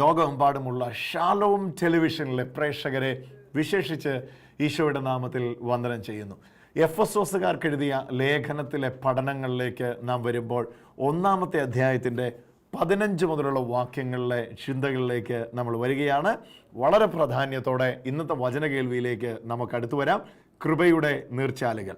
ലോകമെമ്പാടുമുള്ള ഷാലോം ടെലിവിഷനിലെ പ്രേക്ഷകരെ വിശേഷിച്ച് ഈശോയുടെ നാമത്തിൽ വന്ദനം ചെയ്യുന്നു. എഫ് എസ് ഓസുകാർക്ക് എഴുതിയ ലേഖനത്തിലെ പഠനങ്ങളിലേക്ക് നാം വരുമ്പോൾ ഒന്നാമത്തെ അധ്യായത്തിന്റെ പതിനഞ്ച് മുതലുള്ള വാക്യങ്ങളിലെ ചിന്തകളിലേക്ക് നമ്മൾ വരികയാണ്. വളരെ പ്രാധാന്യത്തോടെ ഇന്നത്തെ വചന കേൾവിയിലേക്ക് നമുക്ക് അടുത്തു വരാം. കൃപയുടെ നീർച്ചാലുകൾ.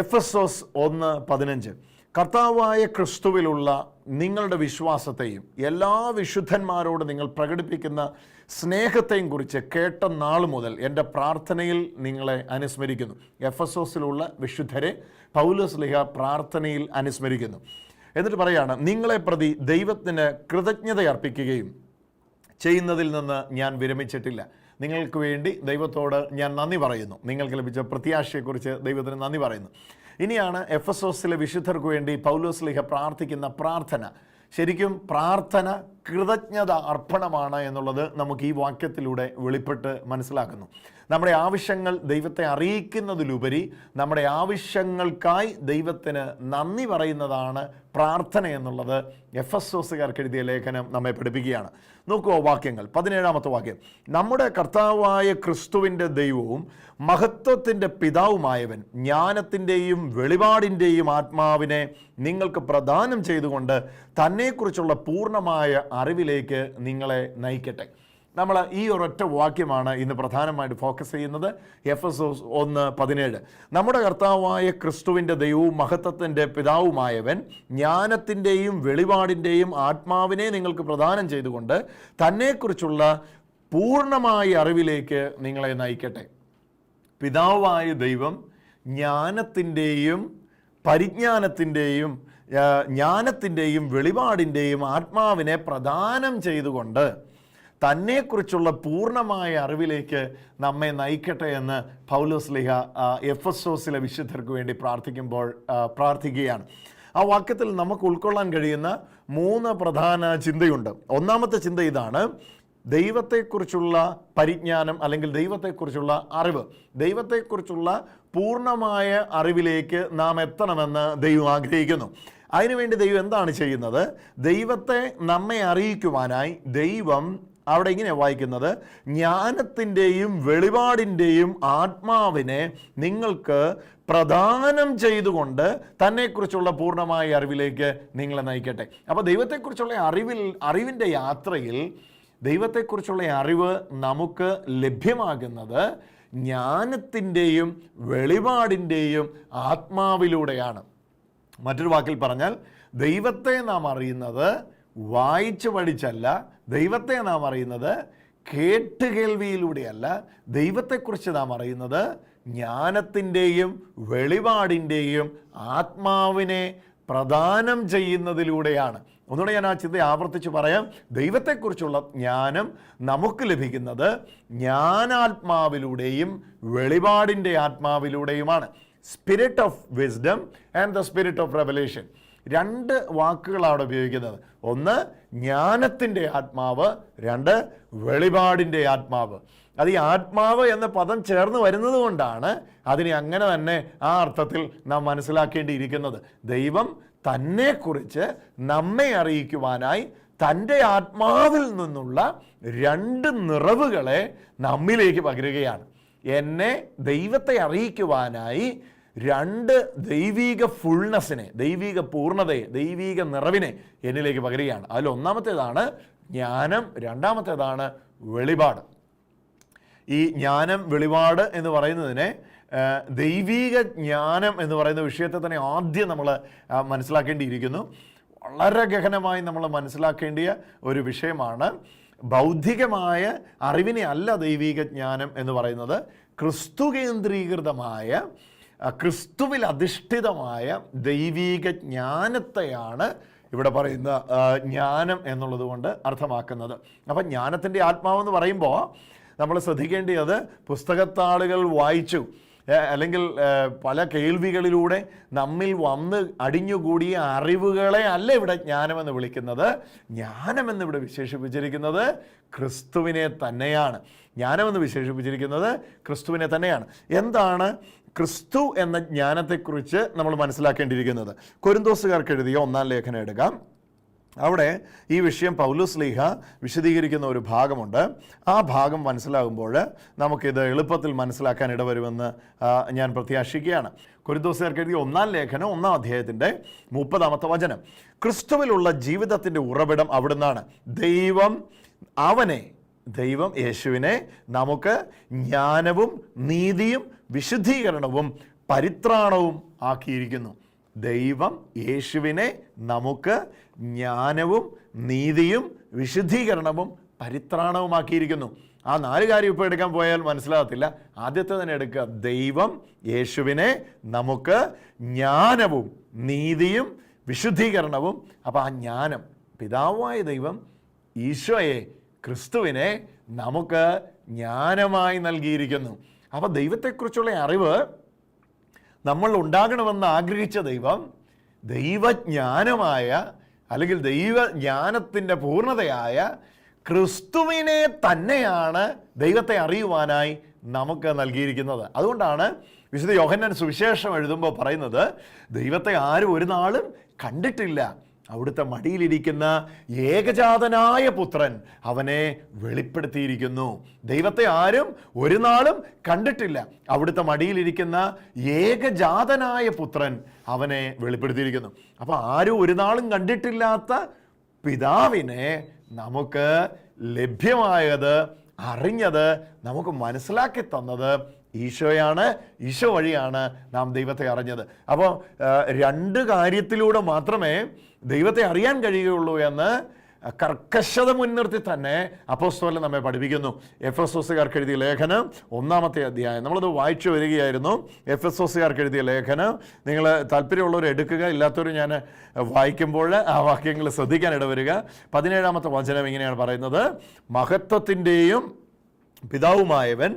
എഫ് എസ് ഒന്ന് പതിനഞ്ച്. കർത്താവായ ക്രിസ്തുവിലുള്ള നിങ്ങളുടെ വിശ്വാസത്തെയും എല്ലാ വിശുദ്ധന്മാരോട് നിങ്ങൾ പ്രകടിപ്പിക്കുന്ന സ്നേഹത്തെയും കുറിച്ച് കേട്ട നാൾ മുതൽ എന്റെ പ്രാർത്ഥനയിൽ നിങ്ങളെ അനുസ്മരിക്കുന്നു. എഫ് എസ് ഓസിലുള്ള വിശുദ്ധരെ പൗലോസ് ലിഹ പ്രാർത്ഥനയിൽ അനുസ്മരിക്കുന്നു. എന്നിട്ട് പറയാണ് നിങ്ങളെ പ്രതി ദൈവത്തിന് കൃതജ്ഞത അർപ്പിക്കുകയും ചെയ്യുന്നതിൽ നിന്ന് ഞാൻ വിരമിച്ചിട്ടില്ല. നിങ്ങൾക്ക് വേണ്ടി ദൈവത്തോട് ഞാൻ നന്ദി പറയുന്നു. നിങ്ങൾക്ക് ലഭിച്ച പ്രത്യാശയെക്കുറിച്ച് ദൈവത്തിന് നന്ദി പറയുന്നു. ഇനിയാണ് എഫ് എസ് ഓസിലെ വിശുദ്ധർക്ക് വേണ്ടി പൗലോസ് ലിഹ പ്രാർത്ഥിക്കുന്ന പ്രാർത്ഥന. ശരിക്കും പ്രാർത്ഥന കൃതജ്ഞത അർപ്പണമാണ് എന്നുള്ളത് നമുക്ക് ഈ വാക്യത്തിലൂടെ വെളിപ്പെട്ട് മനസ്സിലാക്കുന്നു. നമ്മുടെ ആവശ്യങ്ങൾ ദൈവത്തെ അറിയിക്കുന്നതിലുപരി നമ്മുടെ ആവശ്യങ്ങൾക്കായി ദൈവത്തിന് നന്ദി പറയുന്നതാണ് പ്രാർത്ഥന എന്നുള്ളത് എഫ് എസ് ഓസുകാർക്ക് എഴുതിയ ലേഖനം നമ്മെ പഠിപ്പിക്കുകയാണ്. നോക്കുമോ വാക്യങ്ങൾ. പതിനേഴാമത്തെ വാക്യം. നമ്മുടെ കർത്താവായ ക്രിസ്തുവിന്റെ ദൈവവും മഹത്വത്തിന്റെ പിതാവുമായവൻ ജ്ഞാനത്തിന്റെയും വെളിപാടിന്റെയും ആത്മാവിനെ നിങ്ങൾക്ക് പ്രദാനം ചെയ്തുകൊണ്ട് തന്നെക്കുറിച്ചുള്ള പൂർണമായ അറിവിലേക്ക് നിങ്ങളെ നയിക്കട്ടെ. നമ്മൾ ഈ ഒരൊറ്റ വാക്യമാണ് ഇന്ന് പ്രധാനമായിട്ട് ഫോക്കസ് ചെയ്യുന്നത്. എഫ് എസ് ഒന്ന് പതിനേഴ്. നമ്മുടെ കർത്താവായ ക്രിസ്തുവിന്റെ ദൈവവും മഹത്വത്തിന്റെ പിതാവുമായവൻ ജ്ഞാനത്തിന്റെയും വെളിപാടിന്റെയും ആത്മാവിനെ നിങ്ങൾക്ക് പ്രദാനം ചെയ്തുകൊണ്ട് തന്നെക്കുറിച്ചുള്ള പൂർണമായ അറിവിലേക്ക് നിങ്ങളെ നയിക്കട്ടെ. പിതാവായ ദൈവം ജ്ഞാനത്തിന്റെയും പരിജ്ഞാനത്തിന്റെയും ജ്ഞാനത്തിന്റെയും വെളിപാടിന്റെയും ആത്മാവിനെ പ്രദാനം ചെയ്തുകൊണ്ട് തന്നെക്കുറിച്ചുള്ള പൂർണമായ അറിവിലേക്ക് നമ്മെ നയിക്കട്ടെ എന്ന് പൗലോസ് ലിഹ എഫ് എസ് ഒസിലെ വിശുദ്ധർക്ക് വേണ്ടി പ്രാർത്ഥിക്കുമ്പോൾ പ്രാർത്ഥിക്കുകയാണ്. ആ വാക്യത്തിൽ നമുക്ക് ഉൾക്കൊള്ളാൻ കഴിയുന്ന മൂന്ന് പ്രധാന ചിന്തയുണ്ട്. ഒന്നാമത്തെ ചിന്ത ഇതാണ് ദൈവത്തെക്കുറിച്ചുള്ള പരിജ്ഞാനം അല്ലെങ്കിൽ ദൈവത്തെക്കുറിച്ചുള്ള അറിവ്. ദൈവത്തെക്കുറിച്ചുള്ള പൂർണമായ അറിവിലേക്ക് നാം എത്തണമെന്ന് ദൈവം ആഗ്രഹിക്കുന്നു. അതിനുവേണ്ടി ദൈവം എന്താണ് ചെയ്യുന്നത്? ദൈവത്തെ നമ്മെ അറിയിക്കുവാനായി ദൈവം അവിടെ ഇങ്ങനെ വായിക്കുന്നത് ജ്ഞാനത്തിന്റെയും വെളിപാടിന്റെയും ആത്മാവിനെ നിങ്ങൾക്ക് പ്രദാനം ചെയ്തുകൊണ്ട് തന്നെക്കുറിച്ചുള്ള പൂർണമായ അറിവിലേക്ക് നിങ്ങളെ നയിക്കട്ടെ. അപ്പോൾ ദൈവത്തെക്കുറിച്ചുള്ള അറിവിൽ അറിവിന്റെ യാത്രയിൽ ദൈവത്തെക്കുറിച്ചുള്ള അറിവ് നമുക്ക് ലഭ്യമാകുന്നത് ജ്ഞാനത്തിന്റെയും വെളിപാടിന്റെയും ആത്മാവിലൂടെയാണ്. മറ്റൊരു വാക്കിൽ പറഞ്ഞാൽ ദൈവത്തെ നാം അറിയുന്നത് വായിച്ചു പഠിച്ചല്ല ദൈവത്തെ നാം അറിയുന്നത് കേട്ടുകേൾവിയിലൂടെയല്ല. ദൈവത്തെക്കുറിച്ച് നാം അറിയുന്നത് ജ്ഞാനത്തിന്റെയും വെളിപാടിന്റെയും ആത്മാവിനെ പ്രദാനം ചെയ്യുന്നതിലൂടെയാണ്. ഒന്നുകൂടെ ഞാൻ ആ ചിന്ത ആവർത്തിച്ച് പറയാം. ദൈവത്തെക്കുറിച്ചുള്ള ജ്ഞാനം നമുക്ക് ലഭിക്കുന്നത് ജ്ഞാനാത്മാവിലൂടെയും വെളിപാടിന്റെ ആത്മാവിലൂടെയുമാണ്. Spirit of wisdom and the spirit of revelation രണ്ട് വാക്കുകളാണ് ഉപയോഗിക്കുന്നത്. ഒന്ന് ജ്ഞാനത്തിന്റെ ആത്മാവ്. രണ്ട് വെളിപാടിന്റെ ആത്മാവ്. അത് ഈ ആത്മാവ് എന്ന പദം ചേർന്ന് വരുന്നത് കൊണ്ടാണ് അതിനെ അങ്ങനെ തന്നെ ആ അർത്ഥത്തിൽ നാം മനസ്സിലാക്കേണ്ടിയിരിക്കുന്നത്. ദൈവം തന്നെക്കുറിച്ച് നമ്മെ അറിയിക്കുവാനായി തന്റെ ആത്മാവിൽ നിന്നുള്ള രണ്ട് നിറവുകളെ നമ്മിലേക്ക് പകരുകയാണ്. എന്നെ ദൈവത്തെ അറിയിക്കുവാനായി രണ്ട് ദൈവീക ഫുൾനെസ്സിനെ ദൈവീക പൂർണതയെ ദൈവീക നിറവിനെ എന്നിലേക്ക് പകരുകയാണ്. അതിൽ ഒന്നാമത്തേതാണ് ജ്ഞാനം രണ്ടാമത്തേതാണ് വെളിപാട്. ഈ ജ്ഞാനം വെളിപാട് എന്ന് പറയുന്നതിനെ ദൈവീക ജ്ഞാനം എന്ന് പറയുന്ന വിഷയത്തെ തന്നെ ആദ്യം നമ്മൾ മനസ്സിലാക്കേണ്ടിയിരിക്കുന്നു. വളരെ ഗഹനമായി നമ്മൾ മനസ്സിലാക്കേണ്ടിയ ഒരു വിഷയമാണ് ബൗദ്ധികമായ അറിവിനെ അല്ല ദൈവീക ജ്ഞാനം എന്ന് പറയുന്നത്. ക്രിസ്തു കേന്ദ്രീകൃതമായ ക്രിസ്തുവിൽ അധിഷ്ഠിതമായ ദൈവീക ജ്ഞാനത്തെയാണ് ഇവിടെ പറയുന്ന ജ്ഞാനം എന്നുള്ളത് കൊണ്ട് അർത്ഥമാക്കുന്നത്. അപ്പം ജ്ഞാനത്തിന്റെ ആത്മാവെന്ന് പറയുമ്പോൾ നമ്മൾ ശ്രദ്ധിക്കേണ്ടത് പുസ്തകത്താളുകൾ വായിച്ചു അല്ലെങ്കിൽ പല കേൾവികളിലൂടെ നമ്മിൽ വന്ന് അടിഞ്ഞുകൂടിയ അറിവുകളെ അല്ല ഇവിടെ ജ്ഞാനമെന്ന് വിളിക്കുന്നത്. ജ്ഞാനമെന്ന് ഇവിടെ വിശേഷിപ്പിച്ചിരിക്കുന്നത് ക്രിസ്തുവിനെ തന്നെയാണ്. ജ്ഞാനമെന്ന് വിശേഷിപ്പിച്ചിരിക്കുന്നത് ക്രിസ്തുവിനെ തന്നെയാണ്. എന്താണ്? ക്രിസ്തു എന്ന ജ്ഞാനത്തെക്കുറിച്ച് നമ്മൾ മനസ്സിലാക്കേണ്ടിയിരിക്കുന്നത്. കൊരിന്തോസുകാർക്ക് എഴുതിയ ഒന്നാം ലേഖനം എടുക്കാം. അവിടെ ഈ വിഷയം പൗലുസ് ലീഹ വിശദീകരിക്കുന്ന ഒരു ഭാഗമുണ്ട്. ആ ഭാഗം മനസ്സിലാകുമ്പോൾ നമുക്കിത് എളുപ്പത്തിൽ മനസ്സിലാക്കാൻ ഇടവരുമെന്ന് ഞാൻ പ്രത്യാശിക്കുകയാണ്. കുരുദോസുകാർക്ക് എഴുതിയ ഒന്നാം ലേഖനം ഒന്നാം അധ്യായത്തിന്റെ മുപ്പതാമത്തെ വചനം. ക്രിസ്തുവിലുള്ള ജീവിതത്തിന്റെ ഉറവിടം അവിടുന്നാണ്. ദൈവം അവനെ ദൈവം യേശുവിനെ നമുക്ക് ജ്ഞാനവും നീതിയും വിശുദ്ധീകരണവും പരിത്രാണവും ആക്കിയിരിക്കുന്നു. ദൈവം യേശുവിനെ നമുക്ക് ജ്ഞാനവും നീതിയും വിശുദ്ധീകരണവും പരിത്രാണവുമാക്കിയിരിക്കുന്നു ആ നാല് കാര്യം ഇപ്പോൾ എടുക്കാൻ പോയാൽ മനസ്സിലാകത്തില്ല. ആദ്യത്തെ തന്നെ എടുക്കുക. ദൈവം യേശുവിനെ നമുക്ക് ജ്ഞാനവും നീതിയും വിശുദ്ധീകരണവും. അപ്പോൾ ആ ജ്ഞാനം പിതാവായ ദൈവം ഈശോയെ ക്രിസ്തുവിനെ നമുക്ക് ജ്ഞാനമായി നൽകിയിരിക്കുന്നു. അപ്പോൾ ദൈവത്തെക്കുറിച്ചുള്ള അറിവ് നമ്മൾ ഉണ്ടാകണമെന്ന് ആഗ്രഹിച്ച ദൈവം ദൈവജ്ഞാനമായ അല്ലെങ്കിൽ ദൈവജ്ഞാനത്തിന്റെ പൂർണതയായ ക്രിസ്തുവിനെ തന്നെയാണ് ദൈവത്തെ അറിയുവാനായി നമുക്ക് നൽകിയിരിക്കുന്നത്. അതുകൊണ്ടാണ് വിശുദ്ധ യോഹന്നൻ സുവിശേഷം എഴുതുമ്പോൾ പറയുന്നത് ദൈവത്തെ ആരും ഒരു നാളും കണ്ടിട്ടില്ല. അവിടുത്തെ മടിയിലിരിക്കുന്ന ഏകജാതനായ പുത്രൻ അവനെ വെളിപ്പെടുത്തിയിരിക്കുന്നു. ദൈവത്തെ ആരും ഒരു നാളും കണ്ടിട്ടില്ല. അവിടുത്തെ മടിയിലിരിക്കുന്ന ഏകജാതനായ പുത്രൻ അവനെ വെളിപ്പെടുത്തിയിരിക്കുന്നു. അപ്പോൾ ആരും ഒരു നാളും കണ്ടിട്ടില്ലാത്ത പിതാവിനെ നമുക്ക് ലഭ്യമായത് അറിഞ്ഞത് നമുക്ക് മനസ്സിലാക്കി തന്നത് ഈശോയാണ് ഈശോ വഴിയാണ് നാം ദൈവത്തെ അറിഞ്ഞത്. അപ്പോൾ രണ്ട് കാര്യത്തിലൂടെ മാത്രമേ ദൈവത്തെ അറിയാൻ കഴിയുകയുള്ളൂ എന്ന് കർക്കശത മുൻനിർത്തി തന്നെ അപ്പോസ്തോലൻ നമ്മെ പഠിപ്പിക്കുന്നു. എഫ് എസ് ഒസുകാർക്ക് എഴുതിയ ലേഖനം ഒന്നാമത്തെ അധ്യായം. നമ്മളത് വായിച്ചു വരികയായിരുന്നു. എഫ് എസ് ഒസുകാർക്ക് എഴുതിയ ലേഖനം. നിങ്ങൾ താല്പര്യമുള്ളവർ എടുക്കുക ഇല്ലാത്തവർ ഞാൻ വായിക്കുമ്പോൾ ആ വാക്യങ്ങൾ ശ്രദ്ധിക്കാൻ ഇടവരിക പതിനേഴാമത്തെ വചനം ഇങ്ങനെയാണ് പറയുന്നത്. മഹത്വത്തിന്റെയും പിതാവുമായവൻ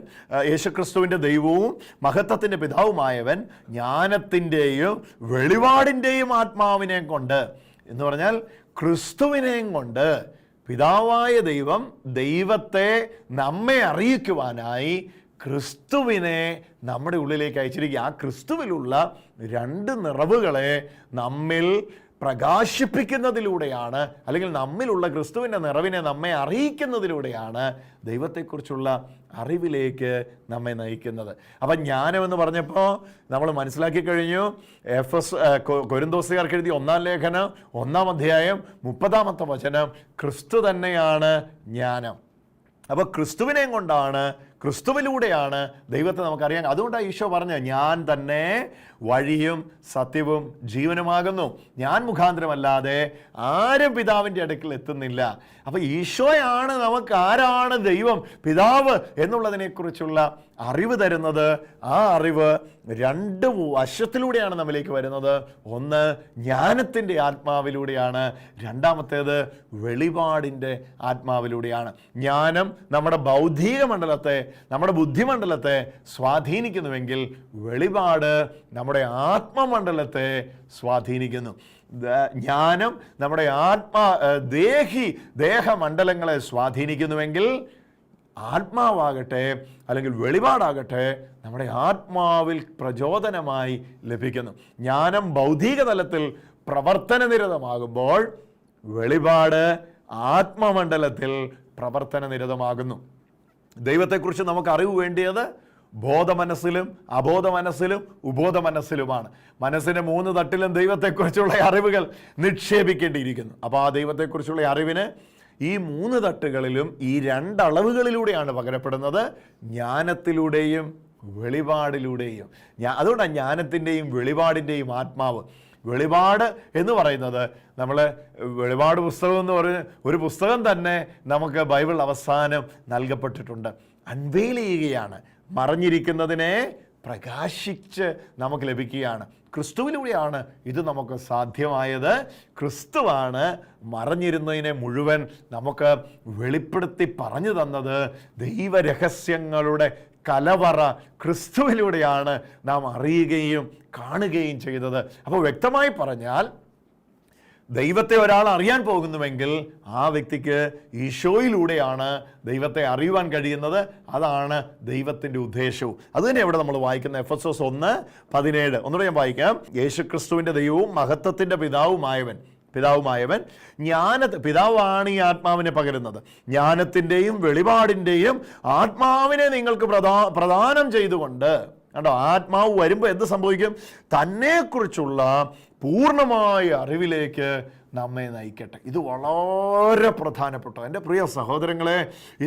യേശുക്രിസ്തുവിന്റെ ദൈവവും മഹത്വത്തിന്റെ പിതാവുമായവൻ ജ്ഞാനത്തിന്റെയും വെളിപാടിന്റെയും ആത്മാവിനെയും കൊണ്ട് എന്ന് പറഞ്ഞാൽ ക്രിസ്തുവിനെയും കൊണ്ട് പിതാവായ ദൈവം ദൈവത്തെ നമ്മെ അറിയിക്കുവാനായി ക്രിസ്തുവിനെ നമ്മുടെ ഉള്ളിലേക്ക് അയച്ചിരിക്കുക. ആ ക്രിസ്തുവിലുള്ള രണ്ട് നിറവുകളെ നമ്മിൽ പ്രകാശിപ്പിക്കുന്നതിലൂടെയാണ് അല്ലെങ്കിൽ നമ്മിലുള്ള ക്രിസ്തുവിന്റെ നിറവിനെ നമ്മെ അറിയിക്കുന്നതിലൂടെയാണ് ദൈവത്തെക്കുറിച്ചുള്ള അറിവിലേക്ക് നമ്മെ നയിക്കുന്നത്. അപ്പം ജ്ഞാനം എന്ന് പറഞ്ഞപ്പോൾ നമ്മൾ മനസ്സിലാക്കി കഴിഞ്ഞു. എഫ് എസ് കൊരുന്തോസുകാർക്ക് എഴുതിയ ഒന്നാം ലേഖനം ഒന്നാം അധ്യായം മുപ്പതാമത്തെ വചനം ക്രിസ്തു തന്നെയാണ് ജ്ഞാനം. അപ്പോൾ ക്രിസ്തുവിനെയും കൊണ്ടാണ് ക്രിസ്തുവിലൂടെയാണ് ദൈവത്തെ നമുക്കറിയാൻ. അതുകൊണ്ടാണ് ഈശോ പറഞ്ഞത് ഞാൻ തന്നെ വഴിയും സത്യവും ജീവനുമാകുന്നു. ഞാൻ മുഖാന്തരമല്ലാതെ ആരും പിതാവിന്റെ അടുക്കൽ എത്തുന്നില്ല. അപ്പോൾ ഈശോയാണ് നമുക്ക് ആരാണ് ദൈവം പിതാവ് എന്നുള്ളതിനെക്കുറിച്ചുള്ള അറിവ് തരുന്നത്. ആ അറിവ് രണ്ട് വശത്തിലൂടെയാണ് നമ്മിലേക്ക് വരുന്നത്. ഒന്ന് ജ്ഞാനത്തിന്റെ ആത്മാവിലൂടെയാണ്. രണ്ടാമത്തേത് വെളിപാടിന്റെ ആത്മാവിലൂടെയാണ്. ജ്ഞാനം നമ്മുടെ ബൗദ്ധിക മണ്ഡലത്തെ നമ്മുടെ ബുദ്ധിമണ്ഡലത്തെ സ്വാധീനിക്കുന്നുവെങ്കിൽ വെളിപാട് നമ്മുടെ ആത്മമണ്ഡലത്തെ സ്വാധീനിക്കുന്നു. ജ്ഞാനം നമ്മുടെ ആത്മാ ദേഹി ദേഹമണ്ഡലങ്ങളെ സ്വാധീനിക്കുന്നുവെങ്കിൽ ആത്മാവാകട്ടെ അല്ലെങ്കിൽ വെളിപാടാകട്ടെ നമ്മുടെ ആത്മാവിൽ പ്രചോദനമായി ലഭിക്കുന്നു. ജ്ഞാനം ഭൗതിക തലത്തിൽ പ്രവർത്തനനിരതമാകുമ്പോൾ വെളിപാട് ആത്മമണ്ഡലത്തിൽ പ്രവർത്തനനിരതമാകുന്നു. ദൈവത്തെക്കുറിച്ച് നമുക്ക് അറിവ് വേണ്ടിയത് ബോധമനസ്സിലും അബോധ മനസ്സിലും ഉബോധ മനസ്സിലുമാണ് മനസ്സിന്റെ മൂന്ന് തട്ടിലും ദൈവത്തെക്കുറിച്ചുള്ള അറിവുകൾ നിക്ഷേപിക്കേണ്ടിയിരിക്കുന്നു. അപ്പോൾ ആ ദൈവത്തെക്കുറിച്ചുള്ള അറിവിന് ഈ മൂന്ന് തട്ടുകളിലും ഈ രണ്ടളവുകളിലൂടെയാണ് പകരപ്പെടുന്നത്. ജ്ഞാനത്തിലൂടെയും വെളിപാടിലൂടെയും. അതുകൊണ്ടാണ് ജ്ഞാനത്തിന്റെയും വെളിപാടിന്റെയും ആത്മാവ്. വെളിപാട് എന്ന് പറയുന്നത് നമ്മൾ വെളിപാട് പുസ്തകം എന്ന് പറയുന്ന ഒരു പുസ്തകം തന്നെ നമുക്ക് ബൈബിൾ അവസാനം നൽകപ്പെട്ടിട്ടുണ്ട്. അൺവെയിൽ ചെയ്യുകയാണ്. മറഞ്ഞിരിക്കുന്നതിനെ പ്രകാശിച്ച് നമുക്ക് ലഭിക്കുകയാണ്. ക്രിസ്തുവിലൂടെയാണ് ഇത് നമുക്ക് സാധ്യമായത്. ക്രിസ്തുവാണ് മറഞ്ഞിരുന്നതിനെ മുഴുവൻ നമുക്ക് വെളിപ്പെടുത്തി പറഞ്ഞു തന്നത്. ദൈവരഹസ്യങ്ങളുടെ കലവറ ക്രിസ്തുവിലൂടെയാണ് നാം അറിയുകയും കാണുകയും ചെയ്തത്. അപ്പോൾ വ്യക്തമായി പറഞ്ഞാൽ ദൈവത്തെ ഒരാൾ അറിയാൻ പോകുന്നുവെങ്കിൽ ആ വ്യക്തിക്ക് ഈശോയിലൂടെയാണ് ദൈവത്തെ അറിയുവാൻ കഴിയുന്നത്. അതാണ് ദൈവത്തിന്റെ ഉദ്ദേശവും. അത് തന്നെ ഇവിടെ നമ്മൾ വായിക്കുന്ന എഫ് എസ് എസ് ഒന്ന് പതിനേഴ്. ഒന്നുകൂടെ ഞാൻ വായിക്കാം. യേശു ക്രിസ്തുവിന്റെ ദൈവവും മഹത്വത്തിന്റെ പിതാവുമായവൻ പിതാവുമായവൻ ജ്ഞാന പിതാവാണ് ഈ ആത്മാവിനെ പകരുന്നത്. ജ്ഞാനത്തിന്റെയും വെളിപാടിന്റെയും ആത്മാവിനെ നിങ്ങൾക്ക് പ്രധാ പ്രദാനം ചെയ്തുകൊണ്ട് കണ്ടോ ആത്മാവ് വരുമ്പോൾ എന്ത് സംഭവിക്കും? തന്നെക്കുറിച്ചുള്ള പൂർണമായ അറിവിലേക്ക് നമ്മെ നയിക്കട്ടെ. ഇത് വളരെ പ്രധാനപ്പെട്ട എന്റെ പ്രിയ സഹോദരങ്ങളെ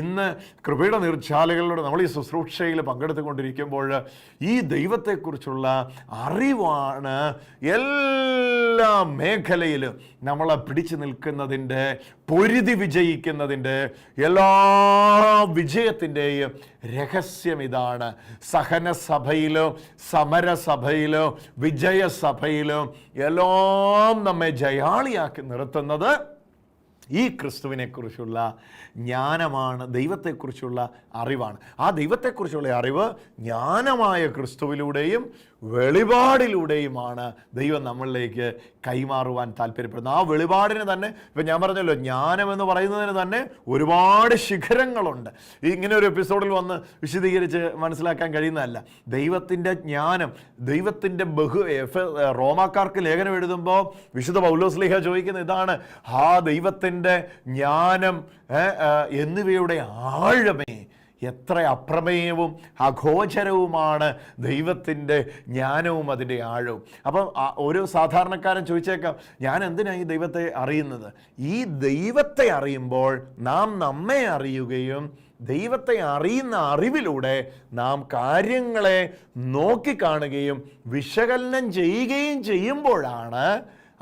ഇന്ന് കൃപയുടെ നീർച്ചാലുകളിലൂടെ നമ്മൾ ഈ ശുശ്രൂഷയിൽ പങ്കെടുത്തുകൊണ്ടിരിക്കുമ്പോൾ ഈ ദൈവത്തെക്കുറിച്ചുള്ള അറിവാണ് എല്ലാ മേഖലയിലും നമ്മളെ പിടിച്ചു നിൽക്കുന്നതിന്റെ പൊരുതി വിജയിക്കുന്നതിന്റെ എല്ലാ വിജയത്തിന്റെയും രഹസ്യം ഇതാണ് സഹനസഭയിലോ സമരസഭയിലോ വിജയസഭയിലോ എല്ലാം നമ്മെ ജയാളിയാക്കി നിർത്തുന്നത് ഈ ക്രിസ്തുവിനെക്കുറിച്ചുള്ള ജ്ഞാനമാണ് ദൈവത്തെക്കുറിച്ചുള്ള അറിവാണ്. ആ ദൈവത്തെക്കുറിച്ചുള്ള അറിവ് ജ്ഞാനമായ ക്രിസ്തുവിലൂടെയും വെളിപാടിലൂടെയുമാണ് ദൈവം നമ്മളിലേക്ക് കൈമാറുവാൻ താല്പര്യപ്പെടുന്നത്. ആ വെളിപാടിന് തന്നെ ഇപ്പം ഞാൻ പറഞ്ഞല്ലോ ജ്ഞാനം എന്ന് പറയുന്നതിന് തന്നെ ഒരുപാട് ശിഖരങ്ങളുണ്ട്. ഇങ്ങനെ ഒരു എപ്പിസോഡിൽ വന്ന് വിശദീകരിച്ച് മനസ്സിലാക്കാൻ കഴിയുന്നതല്ല. ദൈവത്തിന്റെ ജ്ഞാനം ദൈവത്തിന്റെ ബഹു റോമാക്കാർക്ക് ലേഖനം എഴുതുമ്പോൾ വിശുദ്ധ പൗലോസ്ലിഹ ചോദിക്കുന്ന ഇതാണ് ആ ദൈവത്തിന്റെ ജ്ഞാനം എന്നിവയുടെ ആഴമേ എത്ര അപ്രമേയവും അഘോചരവുമാണ് ദൈവത്തിന്റെ ജ്ഞാനവും അതിന്റെ ആഴവും. അപ്പം ഓരോ സാധാരണക്കാരൻ ചോദിച്ചേക്കാം ഞാൻ എന്തിനാണ് ഈ ദൈവത്തെ അറിയുന്നത്? ഈ ദൈവത്തെ അറിയുമ്പോൾ നാം നമ്മെ അറിയുകയും ദൈവത്തെ അറിയുന്ന അറിവിലൂടെ നാം കാര്യങ്ങളെ നോക്കിക്കാണുകയും വിശകലനം ചെയ്യുകയും ചെയ്യുമ്പോഴാണ്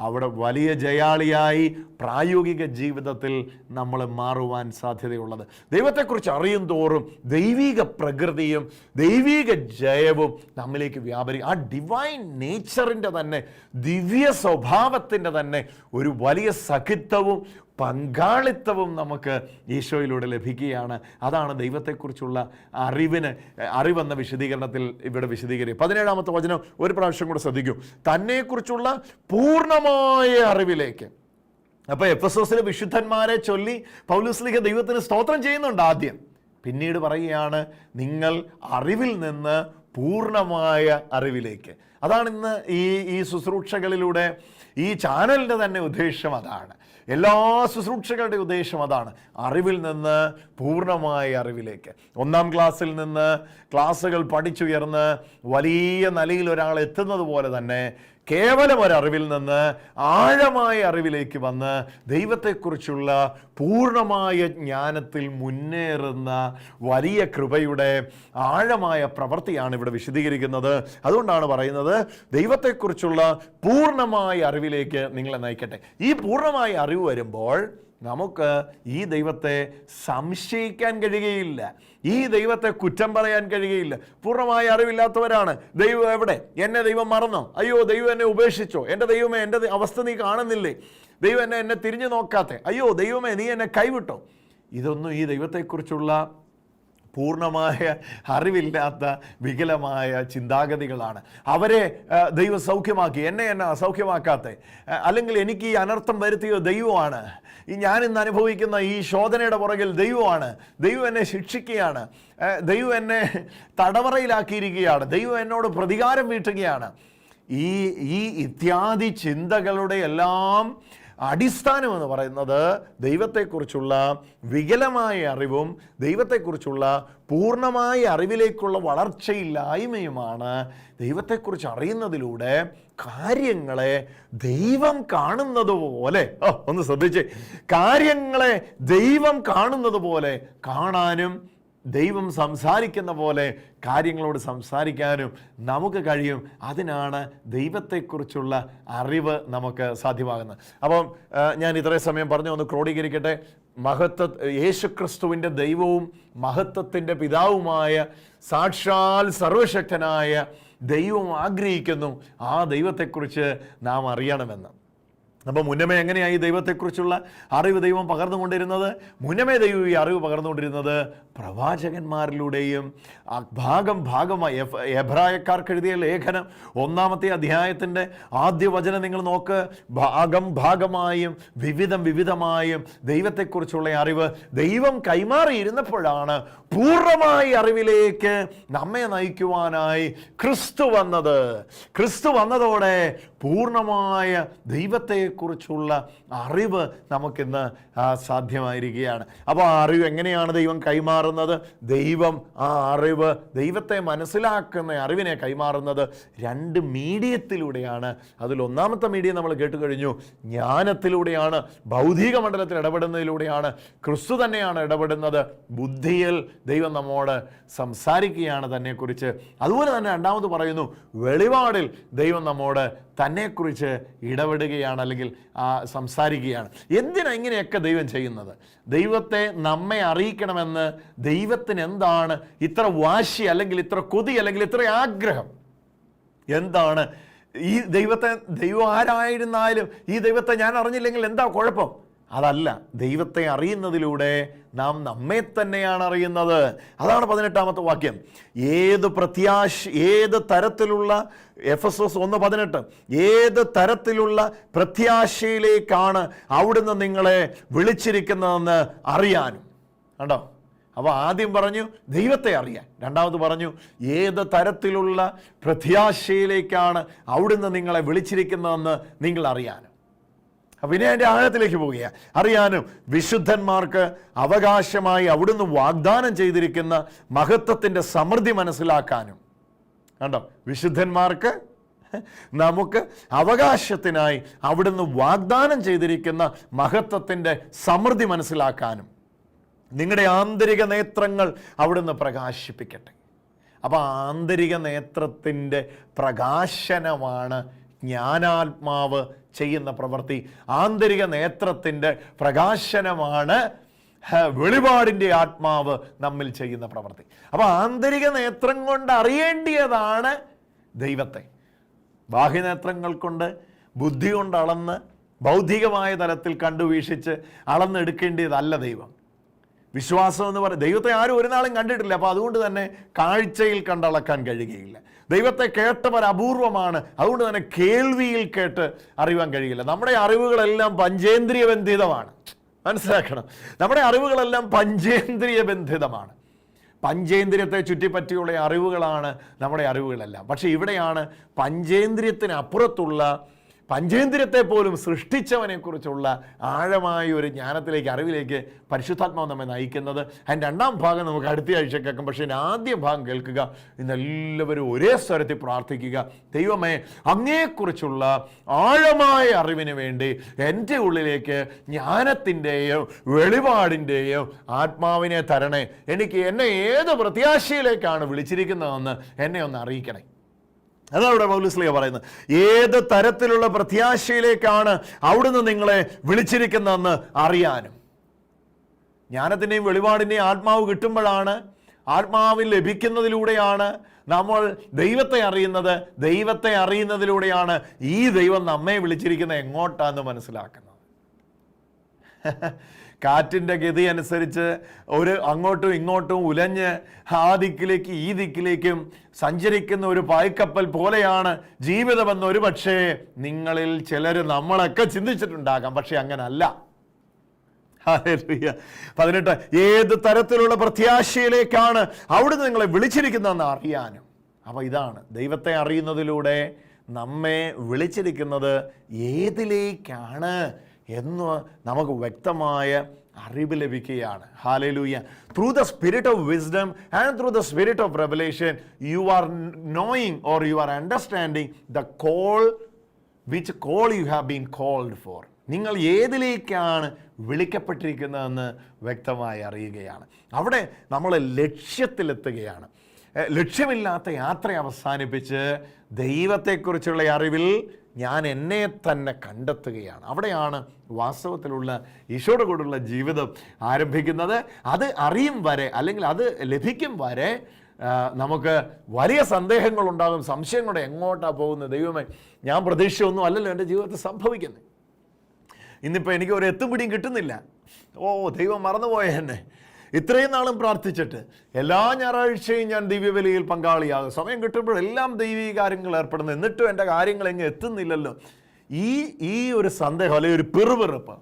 അവിടെ വലിയ ജയാളിയായി പ്രായോഗിക ജീവിതത്തിൽ നമ്മൾ മാറുവാൻ സാധ്യതയുള്ളത്. ദൈവത്തെക്കുറിച്ച് അറിയും തോറും ദൈവിക പ്രകൃതിയും ദൈവിക ജയവും നമ്മിലേക്ക് വ്യാപരി ആ ഡിവൈൻ നേച്ചറിന്റെ തന്നെ ദിവ്യ സ്വഭാവത്തിന്റെ തന്നെ ഒരു വലിയ സഖിത്വവും പങ്കാളിത്തവും നമുക്ക് ഈശോയിലൂടെ ലഭിക്കുകയാണ്. അതാണ് ദൈവത്തെക്കുറിച്ചുള്ള അറിവിന് അറിവെന്ന വിശദീകരണത്തിൽ ഇവിടെ വിശദീകരിക്കും പതിനേഴാമത്തെ വചനം ഒരു പ്രാവശ്യം കൂടെ ശ്രദ്ധിക്കൂ. തന്നെക്കുറിച്ചുള്ള പൂർണമായ അറിവിലേക്ക്. അപ്പോൾ എഫ് എസ് എസിലെ വിശുദ്ധന്മാരെ ചൊല്ലി പൗലുസ്ലിഹ ദൈവത്തിന് സ്തോത്രം ചെയ്യുന്നുണ്ട് ആദ്യം. പിന്നീട് പറയുകയാണ് നിങ്ങൾ അറിവിൽ നിന്ന് പൂർണമായ അറിവിലേക്ക്. അതാണ് ഇന്ന് ഈ ഈ ശുശ്രൂഷകളിലൂടെ ഈ ചാനലിന്റെ തന്നെ ഉദ്ദേശം അതാണ്. എല്ലാ ശുശ്രൂഷകളുടെ ഉദ്ദേശം അതാണ്. അറിവിൽ നിന്ന് പൂർണമായ അറിവിലേക്ക്. ഒന്നാം ക്ലാസ്സിൽ നിന്ന് ക്ലാസ്സുകൾ പഠിച്ചുയർന്ന് വലിയ നിലയിൽ ഒരാൾ എത്തുന്നത് പോലെ തന്നെ കേവലം ഒരറിവിൽ നിന്ന് ആഴമായ അറിവിലേക്ക് വന്ന് ദൈവത്തെക്കുറിച്ചുള്ള പൂർണമായ ജ്ഞാനത്തിൽ മുന്നേറുന്ന വലിയ കൃപയുടെ ആഴമായ പ്രവൃത്തിയാണ് ഇവിടെ വിശദീകരിക്കുന്നത്. അതുകൊണ്ടാണ് പറയുന്നത് ദൈവത്തെക്കുറിച്ചുള്ള പൂർണമായ അറിവിലേക്ക് നിങ്ങളെ നയിക്കട്ടെ. ഈ പൂർണമായ അറിവ് വരുമ്പോൾ നമുക്ക് ഈ ദൈവത്തെ സംശയിക്കാൻ കഴിയുകയില്ല. ഈ ദൈവത്തെ കുറ്റം പറയാൻ കഴിയുകയില്ല. പൂർണമായ അറിവില്ലാത്തവരാണ്. ദൈവം എവിടെ? എന്നെ ദൈവം മറന്നോ? അയ്യോ ദൈവം എന്നെ ഉപേക്ഷിച്ചോ? എന്റെ ദൈവമേ എന്റെ അവസ്ഥ നീ കാണുന്നില്ലേ? ദൈവം എന്നെ എന്നെ തിരിഞ്ഞു നോക്കാത്തെ. അയ്യോ ദൈവമേ നീ എന്നെ കൈവിട്ടോ? ഇതൊന്നും ഈ ദൈവത്തെക്കുറിച്ചുള്ള പൂർണമായ അറിവില്ലാത്ത വികലമായ ചിന്താഗതികളാണ്. അവരെ ദൈവം സൗഖ്യമാക്കി. എന്നെ എന്നെ അസൗഖ്യമാക്കാത്തെ അല്ലെങ്കിൽ എനിക്ക് ഈ അനർത്ഥം വരുത്തിയ ദൈവമാണ്. ഈ ഞാൻ ഇന്ന് അനുഭവിക്കുന്ന ഈ ശോധനയുടെ പുറകിൽ ദൈവമാണ്. ദൈവം എന്നെ ശിക്ഷിക്കുകയാണ്. ദൈവം എന്നെ തടവറയിലാക്കിയിരിക്കുകയാണ്. ദൈവം എന്നോട് പ്രതികാരം വീട്ടുകയാണ്. ഈ ഈ ഇത്യാദി ചിന്തകളുടെ എല്ലാം അടിസ്ഥാനം എന്ന് പറയുന്നത് ദൈവത്തെക്കുറിച്ചുള്ള വികലമായ അറിവും ദൈവത്തെക്കുറിച്ചുള്ള പൂർണമായ അറിവിലേക്കുള്ള വളർച്ചയില്ലായ്മയുമാണ് ദൈവത്തെക്കുറിച്ച് അറിയുന്നതിലൂടെ കാര്യങ്ങളെ ദൈവം കാണുന്നത് പോലെ. ഒന്ന് ശ്രദ്ധിച്ചേ. കാര്യങ്ങളെ ദൈവം കാണുന്നത് പോലെ കാണാനും ദൈവം സംസാരിക്കുന്ന പോലെ കാര്യങ്ങളോട് സംസാരിക്കാനും നമുക്ക് കഴിയും. അതിനാണ് ദൈവത്തെക്കുറിച്ചുള്ള അറിവ് നമുക്ക് സാധ്യമാകുന്നത്. അപ്പം ഞാൻ ഇത്രയും സമയം പറഞ്ഞു ഒന്ന് ക്രോഡീകരിക്കട്ടെ. മഹത്വ യേശുക്രിസ്തുവിന്റെ ദൈവവും മഹത്വത്തിന്റെ പിതാവുമായ സാക്ഷാൽ സർവശക്തനായ ദൈവം ആഗ്രഹിക്കുന്നു. ആ ദൈവത്തെക്കുറിച്ച് നാം അറിയണമെന്ന്. അപ്പോൾ മുന്നമേ എങ്ങനെയായി ദൈവത്തെക്കുറിച്ചുള്ള അറിവ് ദൈവം പകർന്നുകൊണ്ടിരുന്നത്? മുന്നമേ ദൈവം ഈ അറിവ് പകർന്നുകൊണ്ടിരുന്നത് പ്രവാചകന്മാരിലൂടെയും ഭാഗം ഭാഗമായി എബ്രായക്കാർക്ക് എഴുതിയ ലേഖനം ഒന്നാമത്തെ അധ്യായത്തിന്റെ ആദ്യ വചനം നിങ്ങൾ നോക്ക്. ഭാഗം ഭാഗമായും വിവിധം വിവിധമായും ദൈവത്തെക്കുറിച്ചുള്ള അറിവ് ദൈവം കൈമാറിയിരുന്നപ്പോഴാണ് പൂർണമായ അറിവിലേക്ക് നമ്മെ നയിക്കുവാനായി ക്രിസ്തു വന്നത്. ക്രിസ്തു വന്നതോടെ പൂർണമായ ദൈവത്തെ ദൈവത്തെക്കുറിച്ചുള്ള അറിവ് നമുക്കിന്ന് സാധ്യമായിരിക്കുകയാണ്. അപ്പോൾ ആ അറിവ് എങ്ങനെയാണ് ദൈവം കൈമാറുന്നത്? ദൈവം ആ അറിവ് ദൈവത്തെ മനസ്സിലാക്കുന്ന അറിവിനെ കൈമാറുന്നത് രണ്ട് മീഡിയത്തിലൂടെയാണ്. അതിൽ ഒന്നാമത്തെ മീഡിയം നമ്മൾ കേട്ട് കഴിഞ്ഞു ജ്ഞാനത്തിലൂടെയാണ് ഭൗതിക മണ്ഡലത്തിൽ ഇടപെടുന്നതിലൂടെയാണ് ക്രിസ്തു തന്നെയാണ് ഇടപെടുന്നത്. ബുദ്ധിയിൽ ദൈവം നമ്മോട് സംസാരിക്കുകയാണ് തന്നെക്കുറിച്ച്. അതുപോലെ തന്നെ രണ്ടാമത് പറയുന്നു വെളിപാടിൽ ദൈവം നമ്മോട് തന്നെക്കുറിച്ച് ഇടപെടുകയാണ്. അല്ലെങ്കിൽ ആ, സംസാരിക്കുകയാണ്. എന്തിനാ ഇങ്ങനെയൊക്കെ ദൈവം ചെയ്യുന്നത്? ദൈവത്തെ നമ്മെ അറിയിക്കണമെന്ന് ദൈവത്തിന് എന്താണ് ഇത്ര വാശി അല്ലെങ്കിൽ ഇത്ര കൊതി അല്ലെങ്കിൽ ഇത്ര ആഗ്രഹം? എന്താണ് ഈ ദൈവത്തെ ദൈവം ആരായിരുന്നാലും ഈ ദൈവത്തെ ഞാൻ അറിഞ്ഞില്ലെങ്കിൽ എന്താ കുഴപ്പം? അതല്ല ദൈവത്തെ അറിയുന്നതിലൂടെ നാം നമ്മെ തന്നെയാണ് അറിയുന്നത്. അതാണ് പതിനെട്ടാമത്തെ വാക്യം. ഏത് പ്രത്യാശ ഏത് തരത്തിലുള്ള എഫ് എസ് എസ് ഒന്ന് പതിനെട്ട് ഏത് തരത്തിലുള്ള പ്രത്യാശയിലേക്കാണ് അവിടുന്ന് നിങ്ങളെ വിളിച്ചിരിക്കുന്നതെന്ന് അറിയാനും. കണ്ടോ? അപ്പോൾ ആദ്യം പറഞ്ഞു ദൈവത്തെ അറിയാൻ. രണ്ടാമത് പറഞ്ഞു ഏത് തരത്തിലുള്ള പ്രത്യാശയിലേക്കാണ് അവിടുന്ന് നിങ്ങളെ വിളിച്ചിരിക്കുന്നതെന്ന് നിങ്ങൾ അറിയാനും. ഇനി അതിന്റെ ആഴത്തിലേക്ക് പോവുകയാണ് അറിയാനും വിശുദ്ധന്മാർക്ക് അവകാശമായി അവിടുന്ന് വാഗ്ദാനം ചെയ്തിരിക്കുന്ന മഹത്വത്തിന്റെ സമൃദ്ധി മനസ്സിലാക്കാനും. കണ്ടോ? വിശുദ്ധന്മാർക്ക് നമുക്ക് അവകാശത്തിനായി അവിടുന്ന് വാഗ്ദാനം ചെയ്തിരിക്കുന്ന മഹത്വത്തിന്റെ സമൃദ്ധി മനസ്സിലാക്കാനും. നിങ്ങളുടെ ആന്തരിക നേത്രങ്ങൾ അവിടുന്ന് പ്രകാശിപ്പിക്കട്ടെ. അപ്പോൾ ആന്തരിക നേത്രത്തിന്റെ പ്രകാശനമാണ് ജ്ഞാനാത്മാവ് ചെയ്യുന്ന പ്രവൃത്തി ആന്തരിക നേത്രത്തിന്റെ പ്രകാശനമാണ് വെളിപാടിന്റെ ആത്മാവ് നമ്മിൽ ചെയ്യുന്ന പ്രവൃത്തി. അപ്പോൾ ആന്തരിക നേത്രം കൊണ്ട് അറിയേണ്ടിയതാണ് ദൈവത്തെ. ബാഹ്യനേത്രങ്ങൾ കൊണ്ട് ബുദ്ധി കൊണ്ട് അളന്ന് ഭൗതികമായ തലത്തിൽ കണ്ടുവീക്ഷിച്ച് അളന്നെടുക്കേണ്ടതല്ല ദൈവം. വിശ്വാസം എന്ന് പറയുന്നത് ദൈവത്തെ ആരും ഒരു നാളും കണ്ടിട്ടില്ല. അപ്പോൾ അതുകൊണ്ട് തന്നെ കാഴ്ചയിൽ കണ്ടളക്കാൻ കഴിയുകയില്ല. ദൈവത്തെ കേട്ടവർ അപൂർവമാണ്. അതുകൊണ്ട് തന്നെ കേൾവിയിൽ കേട്ട് അറിയുവാൻ കഴിയില്ല നമ്മുടെ അറിവുകളെല്ലാം പഞ്ചേന്ദ്രിയ ബന്ധിതമാണ് മനസ്സിലാക്കണം. നമ്മുടെ അറിവുകളെല്ലാം പഞ്ചേന്ദ്രിയ ബന്ധിതമാണ് പഞ്ചേന്ദ്രിയത്തെ ചുറ്റിപ്പറ്റിയുള്ള അറിവുകളാണ് നമ്മുടെ അറിവുകളെല്ലാം. പക്ഷേ ഇവിടെയാണ് പഞ്ചേന്ദ്രിയത്തിന് അപ്പുറത്തുള്ള പഞ്ചേന്ദ്രിയത്തെ പോലും സൃഷ്ടിച്ചവനെക്കുറിച്ചുള്ള ആഴമായ ഒരു ജ്ഞാനത്തിലേക്ക് അറിവിലേക്ക് പരിശുദ്ധാത്മാവ് നമ്മെ നയിക്കുന്നത്. അതിന്റെ രണ്ടാം ഭാഗം നമുക്ക് അടുത്ത ആഴ്ച കേൾക്കും. പക്ഷേ ഇതിന്റെ ആദ്യം ഭാഗം കേൾക്കുക. ഇന്നെല്ലാവരും ഒരേ സ്വരത്തിൽ പ്രാർത്ഥിക്കുക. ദൈവമേ അങ്ങേക്കുറിച്ചുള്ള ആഴമായ അറിവിന് വേണ്ടി എന്റെ ഉള്ളിലേക്ക് ജ്ഞാനത്തിന്റെയും വെളിപാടിന്റെയും ആത്മാവിനെ തരണേ. എനിക്ക് എന്നെ ഏത് പ്രത്യാശയിലേക്കാണ് വിളിച്ചിരിക്കുന്നതെന്ന് എന്നെ ഒന്ന് അറിയിക്കണേ. അതാണ് ഇവിടെ പൗലിസ്ലിയ പറയുന്നത്. ഏത് തരത്തിലുള്ള പ്രത്യാശയിലേക്കാണ് അവിടുന്ന് നിങ്ങളെ വിളിച്ചിരിക്കുന്നതെന്ന് അറിയാനും. ജ്ഞാനത്തിന്റെയും വെളിപാടിന്റെയും ആത്മാവ് കിട്ടുമ്പോഴാണ് ആത്മാവിൽ ലഭിക്കുന്നതിലൂടെയാണ് നമ്മൾ ദൈവത്തെ അറിയുന്നത്. ദൈവത്തെ അറിയുന്നതിലൂടെയാണ് ഈ ദൈവം നമ്മെ വിളിച്ചിരിക്കുന്നത് എങ്ങോട്ടാന്ന് മനസ്സിലാക്കുന്നത്. കാറ്റിന്റെ ഗതി അനുസരിച്ച് ഒരു അങ്ങോട്ടും ഇങ്ങോട്ടും ഉലഞ്ഞ് ആ ദിക്കിലേക്ക് ഈ ദിക്കിലേക്കും സഞ്ചരിക്കുന്ന ഒരു പായ്ക്കപ്പൽ പോലെയാണ് ജീവിതമെന്ന് ഒരു പക്ഷേ നിങ്ങളിൽ ചിലർ നമ്മളൊക്കെ ചിന്തിച്ചിട്ടുണ്ടാകാം. പക്ഷെ അങ്ങനല്ല. പതിനെട്ട്. ഏത് തരത്തിലുള്ള പ്രത്യാശയിലേക്കാണ് അവിടുന്ന് നിങ്ങളെ വിളിച്ചിരിക്കുന്നതെന്ന് അറിയാനും. അപ്പോൾ ഇതാണ്. ദൈവത്തെ അറിയുന്നതിലൂടെ നമ്മെ വിളിച്ചിരിക്കുന്നത് ഏതിലേക്കാണ്? എന്ന് നമുക്ക് വ്യക്തമായ അറിവ് ലഭിക്കുകയാണ്. Hallelujah through the spirit of wisdom and through the spirit of revelation you are knowing or you are understanding the call which call you have been called for നിങ്ങൾ ഏതിലേക്കാണ് വിളിക്കപ്പെട്ടിരിക്കുന്നതെന്ന് വ്യക്തമായി അറിയുകയാണ്. അവിടെ നമ്മൾ ലക്ഷ്യത്തിലെത്തുകയാണ്. ലക്ഷ്യമില്ലാത്ത യാത്ര അവസാനിപ്പിച്ച് ദൈവത്തെക്കുറിച്ചുള്ള അറിവിൽ ഞാൻ എന്നെ തന്നെ കണ്ടെത്തുകയാണ്. അവിടെയാണ് വാസ്തവത്തിലുള്ള ഈശോയുടെ കൂടെയുള്ള ജീവിതം ആരംഭിക്കുന്നത്. അത് അറിയും വരെ അല്ലെങ്കിൽ അത് ലഭിക്കും വരെ നമുക്ക് വലിയ സന്ദേഹങ്ങളുണ്ടാകും. സംശയങ്ങളുടെ എങ്ങോട്ടാണ് പോകുന്നത്? ദൈവമേ ഞാൻ പ്രതീക്ഷയൊന്നും അല്ലല്ലോ എന്റെ ജീവിതത്തിൽ സംഭവിക്കുന്നത്. ഇന്നിപ്പോൾ എനിക്ക് ഒരു എത്തും പിടിയും കിട്ടുന്നില്ല. ഓ ദൈവം മറന്നുപോയ എന്നെ ഇത്രയും നാളും പ്രാർത്ഥിച്ചിട്ട് എല്ലാ ഞായറാഴ്ചയും ഞാൻ ദിവ്യബലിയിൽ പങ്കാളിയാകും. സമയം കിട്ടുമ്പോഴെല്ലാം ദൈവിക കാര്യങ്ങൾ ഏർപ്പെടുന്നു. എന്നിട്ടും എന്റെ കാര്യങ്ങൾ എങ്ങ് എത്തുന്നില്ലല്ലോ. ഈ ഈ ഒരു സന്ദേഹം അല്ലെങ്കിൽ ഒരു പിറുപിറുപ്പ്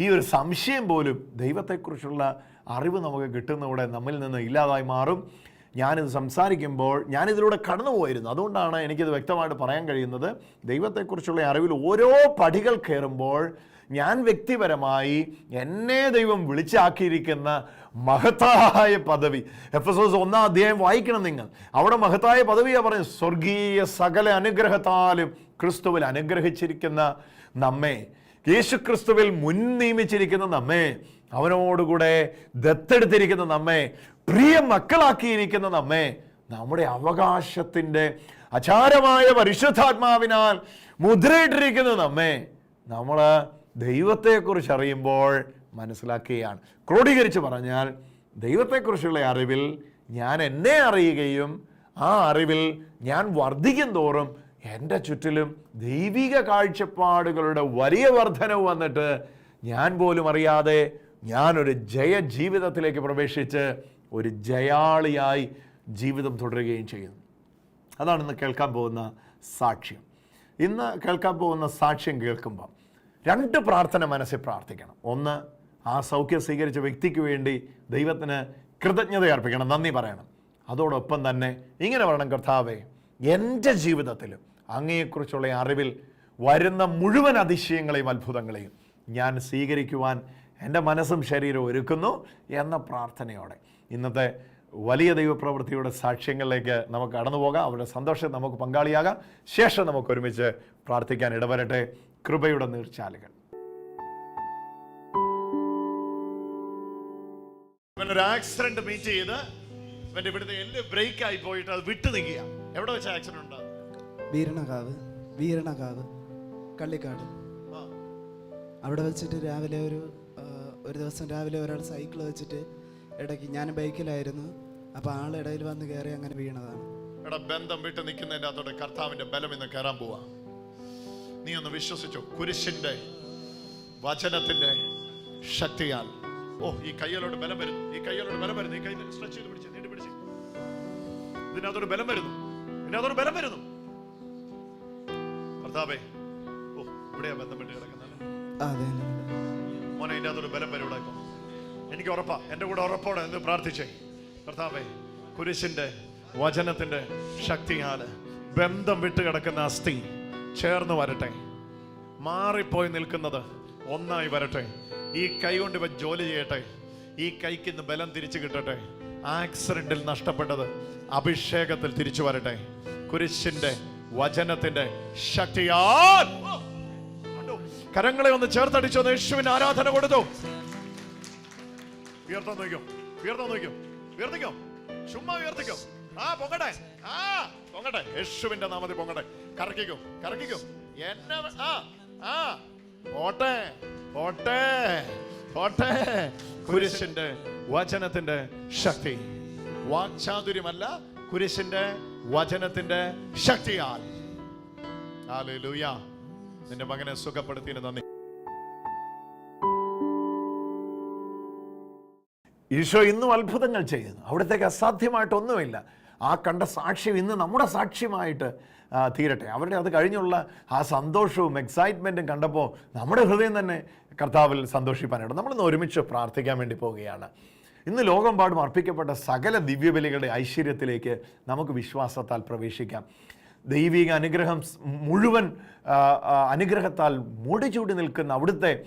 ഈ ഒരു സംശയം പോലും ദൈവത്തെക്കുറിച്ചുള്ള അറിവ് നമുക്ക് കിട്ടുന്നവിടെ നമ്മിൽ നിന്ന് ഇല്ലാതായി മാറും. ഞാനിത് സംസാരിക്കുമ്പോൾ ഞാനിതിലൂടെ കടന്നുപോയിരുന്നു അതുകൊണ്ടാണ് എനിക്കിത് വ്യക്തമായിട്ട് പറയാൻ കഴിയുന്നത്. ദൈവത്തെക്കുറിച്ചുള്ള അറിവിൽ ഓരോ പടികൾ കയറുമ്പോൾ ഞാൻ വ്യക്തിപരമായി എന്നെ ദൈവം വിളിച്ചാക്കിയിരിക്കുന്ന മഹത്തായ പദവി. എഫ് എസ് എസ് ഒന്നാം അധ്യായം വായിക്കണം നിങ്ങൾ. അവിടെ മഹത്തായ പദവിയാണ് പറഞ്ഞത് സ്വർഗീയ സകല അനുഗ്രഹത്താലും ക്രിസ്തുവിൽ അനുഗ്രഹിച്ചിരിക്കുന്ന നമ്മെ. യേശു ക്രിസ്തുവിൽ മുൻ നിയമിച്ചിരിക്കുന്ന നമ്മെ. അവനോടുകൂടെ ദത്തെടുത്തിരിക്കുന്ന നമ്മെ. പ്രിയ മക്കളാക്കിയിരിക്കുന്ന നമ്മെ. നമ്മുടെ അവകാശത്തിന്റെ അചാരമായ പരിശുദ്ധാത്മാവിനാൽ മുദ്രയിട്ടിരിക്കുന്ന നമ്മെ. നമ്മൾ ദൈവത്തെക്കുറിച്ച് അറിയുമ്പോൾ മനസ്സിലാക്കുകയാണ്. ക്രോഡീകരിച്ച് പറഞ്ഞാൽ ദൈവത്തെക്കുറിച്ചുള്ള അറിവിൽ ഞാൻ എന്നെ അറിയുകയും ആ അറിവിൽ ഞാൻ വർദ്ധിക്കും തോറും എന്റെ ചുറ്റിലും ദൈവിക കാഴ്ചപ്പാടുകളുടെ വലിയ വർധനവ് വന്നിട്ട് ഞാൻ പോലും അറിയാതെ ഞാനൊരു ജയ ജീവിതത്തിലേക്ക് പ്രവേശിച്ച് ഒരു ജയാളിയായി ജീവിതം തുടരുകയും ചെയ്യുന്നു. അതാണ് ഇന്ന് കേൾക്കാൻ പോകുന്ന സാക്ഷ്യം. ഇന്ന് കേൾക്കാൻ പോകുന്ന സാക്ഷ്യം കേൾക്കുമ്പോൾ രണ്ട് പ്രാർത്ഥന മനസ്സിൽ പ്രാർത്ഥിക്കണം. ഒന്ന് ആ സൗഖ്യം സ്വീകരിച്ച വ്യക്തിക്ക് വേണ്ടി ദൈവത്തിന് കൃതജ്ഞത അർപ്പിക്കണം. നന്ദി പറയണം. അതോടൊപ്പം തന്നെ ഇങ്ങനെ പറയണം കർത്താവേ എന്റെ ജീവിതത്തിലും അങ്ങയെക്കുറിച്ചുള്ള അറിവിൽ വരുന്ന മുഴുവൻ അതിശയങ്ങളെയും അത്ഭുതങ്ങളെയും ഞാൻ സ്വീകരിക്കുവാൻ എന്റെ മനസ്സും ശരീരവും ഒരുക്കുന്നു എന്ന പ്രാർത്ഥനയോടെ. ഇന്നത്തെ വലിയ ദൈവപ്രവൃത്തിയുടെ സാക്ഷ്യങ്ങളിലേക്ക് നമുക്ക് കടന്നു പോകാം അവരുടെ സന്തോഷം നമുക്ക് പങ്കാളിയാകാം. ശേഷം നമുക്ക് ഒരുമിച്ച് പ്രാർത്ഥിക്കാൻ ഇടവരട്ടെ. കൃപയുടെ നീർച്ചാലുകൾ. ആക്സിഡന്റ് മീറ്റ് ചെയ്ത് ഇവന്റെ ഇവിടുത്തെ എല്ലാം ബ്രേക്ക് ആയി പോയിട്ട് അത് വിട്ടു നിൽക്കുക. എവിടെ വെച്ച ആക്സിഡന്റ് ഉണ്ട് വീരണകാവ് വീരണകാവ് കള്ളിക്കാട്. ആ. അവിടെ വെച്ചിട്ട് രാവിലെ ഒരു ഒരു ദിവസം രാവിലെ ഒരാൾ സൈക്കിൾ വെച്ചിട്ട് ഇടയ്ക്ക് ഞാൻ ബൈക്കിലായിരുന്നു. അപ്പോൾ ആൾ ഇടയിൽ വന്ന് കയറി അങ്ങനെ വീണതാണ്. എടാ ബന്ധം വിട്ട് നിൽക്കുന്നതിന്റെ അകത്തോടെ കർത്താവിന്റെ ബലം ഇന്ന് കയറാൻ പോവാ. നീ ഒന്ന് വിശ്വസിച്ചു? കുരിശിന്റെ വചനത്തിന്റെ ശക്തിയാൽ. ഓ ഈ കയ്യിലോട്ട് ബലം വരുന്നു. ഈ കയ്യിലോട്ട് ബലം വരുന്നു. ഈ കൈ സ്ട്രെച്ച് ചെയ്ത് പിടിച്ച് നീട്ടി പിടിച്ച്. ഇതിനകത്തോട് ബലം വരുന്നു. ഇതിനകത്തോട് ബലം വരുന്നു. കർത്താവേ ഓ ഇവിടെയാ ബന്ധപ്പെട്ട് കിടക്കുന്നത്. മോനെ ഇതിന്റെ അകത്തൊരു ബലം വരും ഇവിടെ ഇപ്പം എനിക്ക് ഉറപ്പാ. എന്റെ കൂടെ ഉറപ്പോടെ എന്ന് പ്രാർത്ഥിച്ചേ. കർത്താവേ കുരിശിന്റെ വചനത്തിന്റെ ശക്തിയാൽ ബന്ധം വിട്ട് കിടക്കുന്ന അസ്ഥി ചേർന്ന് വരട്ടെ. മാറിപ്പോയി നിൽക്കുന്നത് ഒന്നായി വരട്ടെ. ഈ കൈ കൊണ്ട് ഇവ ജോലി ചെയ്യട്ടെ. ഈ കൈക്ക് ഇന്ന് ബലം തിരിച്ചു കിട്ടട്ടെ. ആക്സിഡന്റിൽ നഷ്ടപ്പെട്ടത് അഭിഷേകത്തിൽ തിരിച്ചു വരട്ടെ. കുരിശിന്റെ വചനത്തിന്റെ ശക്തിയാൽ. കരങ്ങളെ ഒന്ന് ചേർത്തടിച്ചു യേശുവിന് ആരാധന കൊടുത്തു. ഉയർത്താൻ നോക്കും ഉയർത്താൻ നോക്കും ഉയർത്തിക്കോ? ചുമ്മാ ഉയർത്തിക്കോ? ആ പൊങ്ങട്ടെ. ആ. പൊങ്ങട്ടെ. യേശുവിന്റെ നാമത്തിൽ പൊങ്ങട്ടെ. കറക്കിക്കും കറക്കിക്കും. എന്നെ ആ ആ. പോട്ടെ പോട്ടെ പോട്ടെ. കുരിശിന്റെ വചനത്തിന്റെ ശക്തി. വാക്ചാതുര്യമല്ല കുരിശിന്റെ വചനത്തിന്റെ ശക്തിയാൽ. ഹല്ലേലൂയാ. നിന്റെ മകനെ സുഖപ്പെടുത്തിയതിന് നന്ദി. ഈശോ ഇന്നും അത്ഭുതങ്ങൾ ചെയ്യുന്നു. അവിടത്തേക്ക് അസാധ്യമായിട്ടൊന്നുമില്ല ആ കണ്ട സാക്ഷ്യം ഇന്ന് നമ്മുടെ സാക്ഷ്യമായിട്ട് തീരട്ടെ. അവരുടെ അത് കഴിഞ്ഞുള്ള ആ സന്തോഷവും എക്സൈറ്റ്മെന്റും കണ്ടപ്പോൾ നമ്മുടെ ഹൃദയം തന്നെ കർത്താവിൽ സന്തോഷിപ്പാനായിട്ട് നമ്മളിന്ന് ഒരുമിച്ച് പ്രാർത്ഥിക്കാൻ വേണ്ടി പോവുകയാണ്. ഇന്ന് ലോകമ്പാടും അർപ്പിക്കപ്പെട്ട സകല ദിവ്യബലികളുടെ ഐശ്വര്യത്തിലേക്ക് നമുക്ക് വിശ്വാസത്താൽ പ്രവേശിക്കാം. ദൈവിക അനുഗ്രഹം മുഴുവൻ അനുഗ്രഹത്താൽ മുടിചൂടി നിൽക്കുന്ന അവിടുത്തെ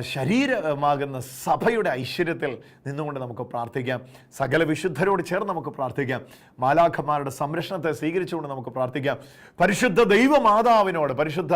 ശരീരമാകുന്ന സഭയുടെ ഐശ്വര്യത്തിൽ നിന്നുകൊണ്ട് നമുക്ക് പ്രാർത്ഥിക്കാം. സകല വിശുദ്ധരോട് ചേർന്ന് നമുക്ക് പ്രാർത്ഥിക്കാം. മാലാഖമാരുടെ സംരക്ഷണത്തെ സ്വീകരിച്ചുകൊണ്ട് നമുക്ക് പ്രാർത്ഥിക്കാം. പരിശുദ്ധ ദൈവമാതാവിനോട് പരിശുദ്ധ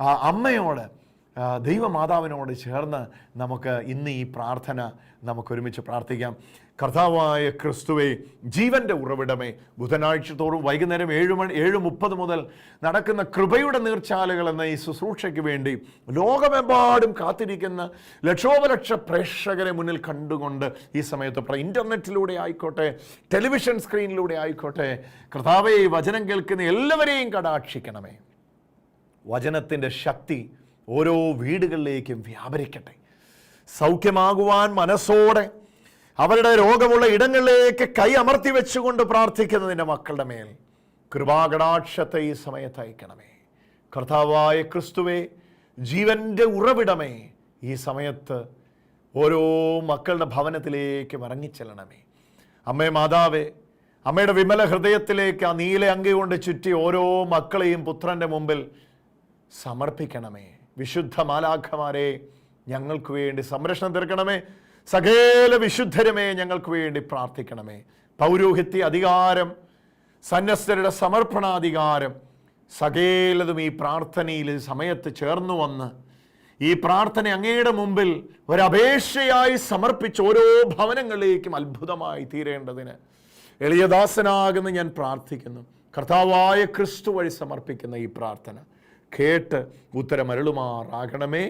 അമ്മയോട് ദൈവമാതാവിനോട് ചേർന്ന് നമുക്ക് ഇന്ന് ഈ പ്രാർത്ഥന നമുക്ക് ഒരുമിച്ച് പ്രാർത്ഥിക്കാം. കർത്താവായ ക്രിസ്തുവെ ജീവന്റെ ഉറവിടമേ ബുധനാഴ്ച തോറും വൈകുന്നേരം ഏഴ് മണി ഏഴ് മുപ്പത് മുതൽ നടക്കുന്ന കൃപയുടെ നീർച്ചാലുകൾ എന്ന ഈ ശുശ്രൂഷയ്ക്ക് വേണ്ടി ലോകമെമ്പാടും കാത്തിരിക്കുന്ന ലക്ഷോപലക്ഷ പ്രേക്ഷകരെ മുന്നിൽ കണ്ടുകൊണ്ട് ഈ സമയത്ത് ഇന്റർനെറ്റിലൂടെ ആയിക്കോട്ടെ ടെലിവിഷൻ സ്ക്രീനിലൂടെ ആയിക്കോട്ടെ കർത്താവെ വചനം കേൾക്കുന്ന എല്ലാവരെയും കടാക്ഷിക്കണമേ. വചനത്തിന്റെ ശക്തി ഓരോ വീടുകളിലേക്കും വ്യാപരിക്കട്ടെ. സൗഖ്യമാകുവാൻ മനസ്സോടെ അവരുടെ രോഗമുള്ള ഇടങ്ങളിലേക്ക് കൈ അമർത്തി വെച്ചുകൊണ്ട് പ്രാർത്ഥിക്കുന്നതിന്റെ മക്കളുടെ മേൽ കൃപാകടാക്ഷത്തെ ഈ സമയത്ത് അയക്കണമേ. കർത്താവായ ക്രിസ്തുവേ ജീവന്റെ ഉറവിടമേ ഈ സമയത്ത് ഓരോ മക്കളുടെ ഭവനത്തിലേക്ക് ഇറങ്ങിച്ചെല്ലണമേ. അമ്മേ മാതാവേ അമ്മയുടെ വിമല ഹൃദയത്തിലേക്ക് ആ നീല അങ്കി കൊണ്ട് ചുറ്റി ഓരോ മക്കളെയും പുത്രന്റെ മുമ്പിൽ സമർപ്പിക്കണമേ. വിശുദ്ധ മാലാഖമാരെ ഞങ്ങൾക്ക് വേണ്ടി സംരക്ഷണം തീർക്കണമേ. സകല വിശുദ്ധരമേ ഞങ്ങൾക്ക് വേണ്ടി പ്രാർത്ഥിക്കണമേ. പൗരോഹിത്യ അധികാരം സന്യസ്തരുടെ സമർപ്പണാധികാരം സകേലതും ഈ പ്രാർത്ഥനയിൽ സമയത്ത് ചേർന്നു വന്ന് ഈ പ്രാർത്ഥന അങ്ങയുടെ മുമ്പിൽ ഒരപേക്ഷയായി സമർപ്പിച്ച് ഓരോ ഭവനങ്ങളിലേക്കും അത്ഭുതമായി തീരേണ്ടതിന് എളിയദാസനാകുന്ന ഞാൻ പ്രാർത്ഥിക്കുന്നു. കർത്താവായ ക്രിസ്തു വഴി സമർപ്പിക്കുന്ന ഈ പ്രാർത്ഥന. കേട്ട് ഉത്തരമരുളുമാറാകണമേ.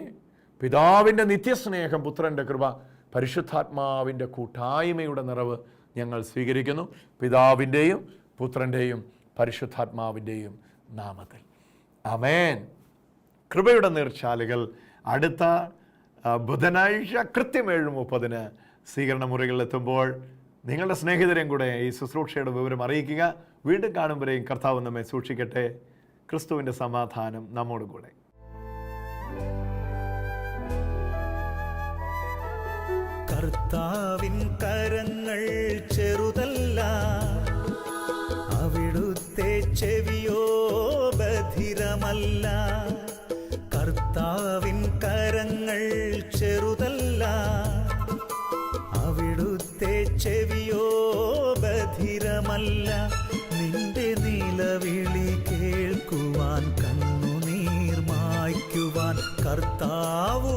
പിതാവിന്റെ നിത്യസ്നേഹം പുത്രന്റെ കൃപ പരിശുദ്ധാത്മാവിന്റെ കൂട്ടായ്മയുടെ നിറവ് ഞങ്ങൾ സ്വീകരിക്കുന്നു. പിതാവിന്റെയും പുത്രന്റെയും പരിശുദ്ധാത്മാവിന്റെയും നാമത്തിൽ. അമേൻ കൃപയുടെ നീർച്ചാലുകൾ അടുത്ത ബുധനാഴ്ച കൃത്യം ഏഴ് മുപ്പതിന് സ്വീകരണ മുറികളിലെത്തുമ്പോൾ നിങ്ങളുടെ സ്നേഹിതരെയും കൂടെ ഈ ശുശ്രൂഷയുടെ വിവരം അറിയിക്കുക. വീണ്ടും കാണുമ്പോഴേയും കർത്താവ് നമ്മെ സൂക്ഷിക്കട്ടെ. ക്രിസ്തുവിന്റെ സമാധാനം നമ്മോട് കൂടെ. കർത്താവിൻ കരങ്ങൾ ചെറുതല്ല അവിടുത്തെ ചെവിയോ ബധിരമല്ല. കർത്താവിൻ കരങ്ങൾ ചെറുതല്ല അവിടുത്തെ ചെവിയോ ബധിരമല്ല. നിന്റെ നിലവിളി കർത്താവു